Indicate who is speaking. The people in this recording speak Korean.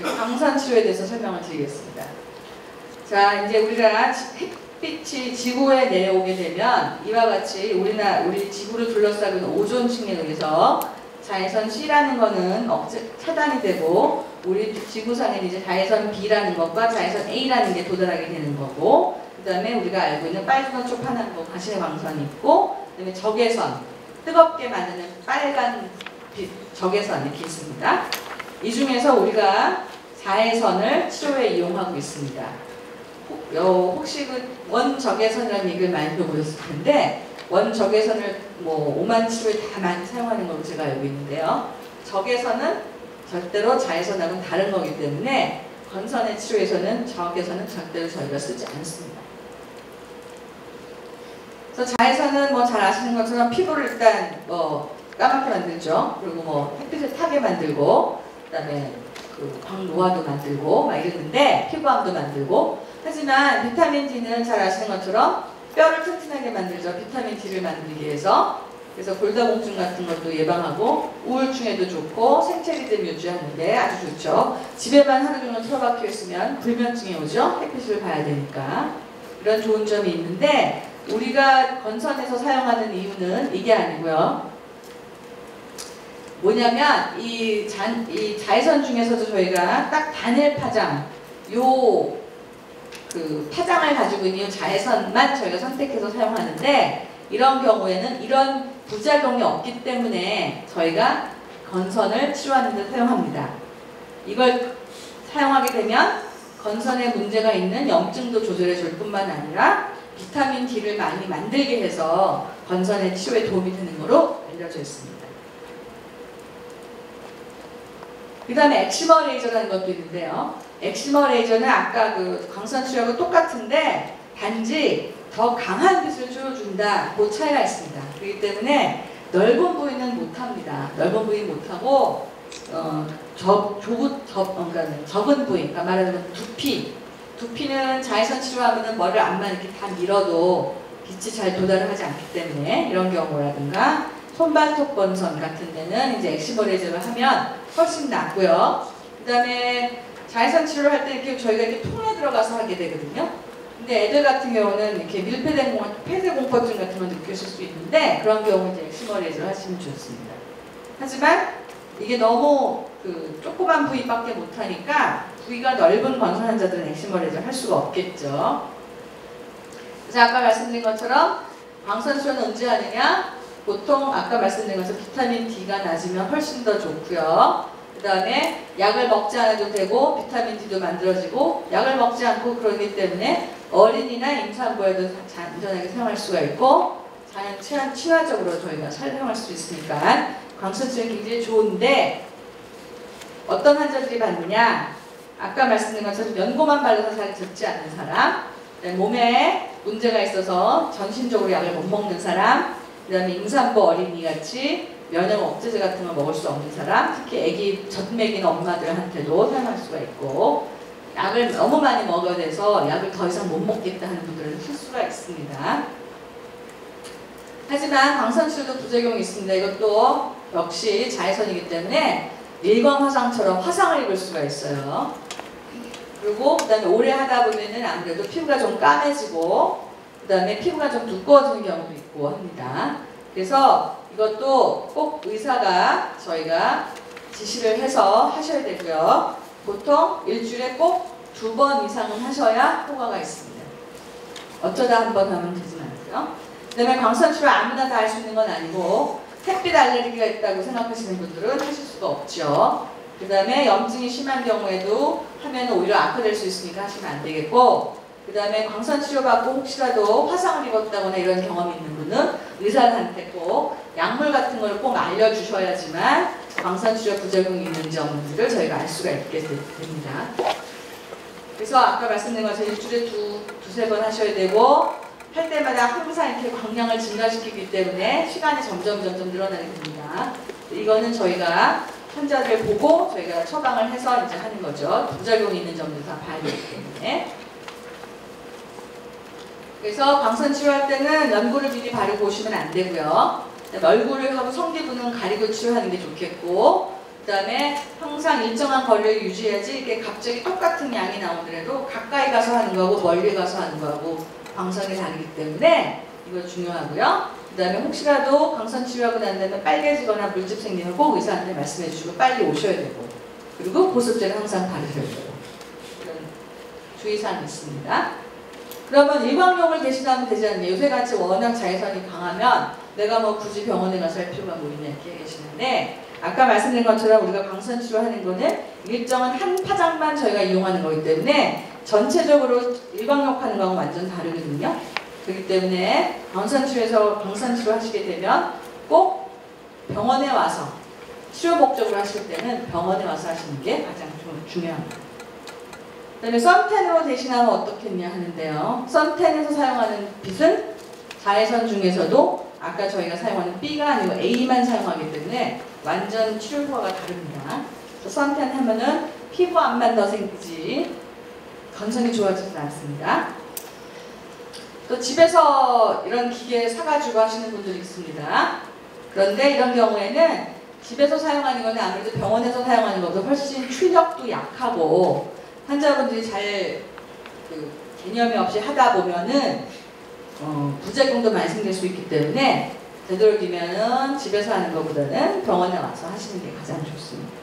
Speaker 1: 광선 치료에 대해서 설명을 드리겠습니다. 자, 이제 우리가 햇빛이 지구에 내려오게 되면 이와 같이 우리나 우리 지구를 둘러싸고 있는 오존 층에 의해서 자외선 C라는 거는 억제, 차단이 되고 우리 지구상에는 이제 자외선 B라는 것과 자외선 A라는 게 도달하게 되는 거고 그 다음에 우리가 알고 있는 빨간초 파남보 가시의 광선이 있고 그 다음에 적외선 뜨겁게 만드는 빨간 빛 적외선 이렇게 있습니다. 이 중에서 우리가 자외선을 치료에 이용하고 있습니다. 혹- 어, 혹시 그 원적외선이라는 얘기를 많이 들어보셨을 텐데 원적외선을 뭐 오만 치료에 다 많이 사용하는 걸로 제가 알고 있는데요. 적외선은 절대로 자외선하고는 다른 거기 때문에 건선의 치료에서는 적외선은 절대로 저희가 쓰지 않습니다. 그래서 자외선은 뭐 잘 아시는 것처럼 피부를 일단 뭐 까맣게 만들죠. 그리고 뭐 햇빛을 타게 만들고 그다음에 그 광노화도 만들고 막 이러는데 피부암도 만들고 하지만 비타민 D는 잘 아시는 것처럼 뼈를 튼튼하게 만들죠. 비타민 D를 만들기 위해서 그래서 골다공증 같은 것도 예방하고 우울증에도 좋고 생체 리듬 유지하는데 아주 좋죠. 집에만 하루 종일 틀어박혀 있으면 불면증이 오죠. 햇빛을 봐야 되니까 이런 좋은 점이 있는데 우리가 건선에서 사용하는 이유는 이게 아니고요. 뭐냐면 이, 잔, 이 자외선 중에서도 저희가 딱 단일 파장 요 그 파장을 가지고 있는 이 자외선만 저희가 선택해서 사용하는데 이런 경우에는 이런 부작용이 없기 때문에 저희가 건선을 치료하는 데 사용합니다. 이걸 사용하게 되면 건선에 문제가 있는 염증도 조절해 줄 뿐만 아니라 비타민 D를 많이 만들게 해서 건선의 치료에 도움이 되는 것으로 알려져 있습니다. 그 다음에 엑시머 레이저라는 것도 있는데요. 엑시머 레이저는 아까 그 광선 치료하고 똑같은데 단지 더 강한 빛을 주어준다. 그 차이가 있습니다. 그렇기 때문에 넓은 부위는 못합니다. 넓은 부위 못하고 어, 적, 좁은, 적, 어, 그러니까 적은 부위, 그러니까 말하자면 두피. 두피는 자외선 치료하면 머리를 앞만 이렇게 다 밀어도 빛이 잘 도달을 하지 않기 때문에 이런 경우라든가 손발톱 건선 같은 데는 이제 엑시머 레이저를 하면 훨씬 낫고요. 그 다음에 자외선 치료를 할 때 이렇게 저희가 이렇게 통에 들어가서 하게 되거든요. 근데 애들 같은 경우는 이렇게 밀폐된 공, 폐쇄 공포증 같은 걸 느끼실 수 있는데 그런 경우 이제 엑시머 레이저를 하시면 좋습니다. 하지만 이게 너무 그 조그만 부위밖에 못하니까 부위가 넓은 건선 환자들은 엑시머 레이저를 할 수가 없겠죠. 그래서 아까 말씀드린 것처럼 광선 치료는 언제 하느냐? 보통 아까 말씀드린 것처럼 비타민 D가 낮으면 훨씬 더 좋고요. 그 다음에 약을 먹지 않아도 되고 비타민 D도 만들어지고 약을 먹지 않고 그러기 때문에 어린이나 임산부에도 자- 안전하게 사용할 수가 있고 자연 치안 친화적으로 저희가 사용할 수 있으니까 광선치료는 굉장히 좋은데 어떤 환자들이 받느냐 아까 말씀드린 것처럼 연고만 발라서 잘 듣지 않는 사람 몸에 문제가 있어서 전신적으로 약을 못 먹는 사람 그 다음에 임산부 어린이 같이 면역 억제제 같은 걸 먹을 수 없는 사람, 특히 아기 젖 먹이는 엄마들한테도 사용할 수가 있고 약을 너무 많이 먹어야 돼서 약을 더 이상 못 먹겠다 하는 분들은 쓸 수가 있습니다. 하지만 광선치료도 부작용이 있습니다. 이것도 역시 자외선이기 때문에 일광 화상처럼 화상을 입을 수가 있어요. 그리고 그다음에 오래 하다 보면은 아무래도 피부가 좀 까매지고 그 다음에 피부가 좀 두꺼워지는 경우도 있고 합니다. 그래서 이것도 꼭 의사가 저희가 지시를 해서 하셔야 되고요. 보통 일주일에 꼭 두 번 이상은 하셔야 효과가 있습니다. 어쩌다 한 번 하면 되지 않고요. 그 다음에 광선 치료 아무나 다 할 수 있는 건 아니고 햇빛 알레르기가 있다고 생각하시는 분들은 하실 수가 없죠. 그 다음에 염증이 심한 경우에도 하면 오히려 악화될 수 있으니까 하시면 안 되겠고 그 다음에 광선 치료받고 혹시라도 화상을 입었다거나 이런 경험이 있는 분은 의사한테 꼭 약물 같은 걸 꼭 알려주셔야지만 광선 치료 부작용이 있는지 없는지를 저희가 알 수가 있게 됩니다. 그래서 아까 말씀드린 것처럼 일주일에 두, 두세 번 하셔야 되고 할 때마다 항상 이렇게 광량을 증가시키기 때문에 시간이 점점 점점 늘어나게 됩니다. 이거는 저희가 환자들 보고 저희가 처방을 해서 이제 하는 거죠. 부작용이 있는 점들 다 봐야 되기 때문에. 그래서 광선 치료할 때는 연고를 미리 바르고 오시면 안 되고요. 얼굴을 하고 성기부는 가리고 치료하는 게 좋겠고 그다음에 항상 일정한 거리를 유지해야지 이게 갑자기 똑같은 양이 나오더라도 가까이 가서 하는 거하고 멀리 가서 하는 거하고 광선이 다르기 때문에 이거 중요하고요. 그다음에 혹시라도 광선 치료하고 난 다음에 빨개지거나 물집 생기면 꼭 의사한테 말씀해 주시고 빨리 오셔야 되고 그리고 보습제를 항상 바르셔야 되고 이런 주의사항이 있습니다. 그러면 일광욕을 대신하면 되지 않나요? 요새같이 워낙 자외선이 강하면 내가 뭐 굳이 병원에 가서 할 필요가 뭐 있냐 이렇게 계시는데 아까 말씀드린 것처럼 우리가 광선 치료하는 거는 일정한 한 파장만 저희가 이용하는 거기 때문에 전체적으로 일광욕 하는 거하고 완전 다르거든요. 그렇기 때문에 광선 치료에서 광선 치료 하시게 되면 꼭 병원에 와서 치료 목적으로 하실 때는 병원에 와서 하시는 게 가장 좀 중요합니다. 그다음에 선텐으로 대신하면 어떻겠냐 하는데요. 선텐에서 사용하는 빛은 자외선 중에서도 아까 저희가 사용하는 B가 아니고 A만 사용하기 때문에 완전 효과가 다릅니다. 선텐 하면은 피부 암만 더 생기지 건성이 좋아지진 않습니다. 또 집에서 이런 기계 사가지고 하시는 분들이 있습니다. 그런데 이런 경우에는 집에서 사용하는 거는 아무래도 병원에서 사용하는 것보다 훨씬 출력도 약하고 환자분들이 잘 그 개념이 없이 하다 보면은 어, 부작용도 많이 생길 수 있기 때문에 되도록이면은 집에서 하는 것보다는 병원에 와서 하시는 게 가장 좋습니다.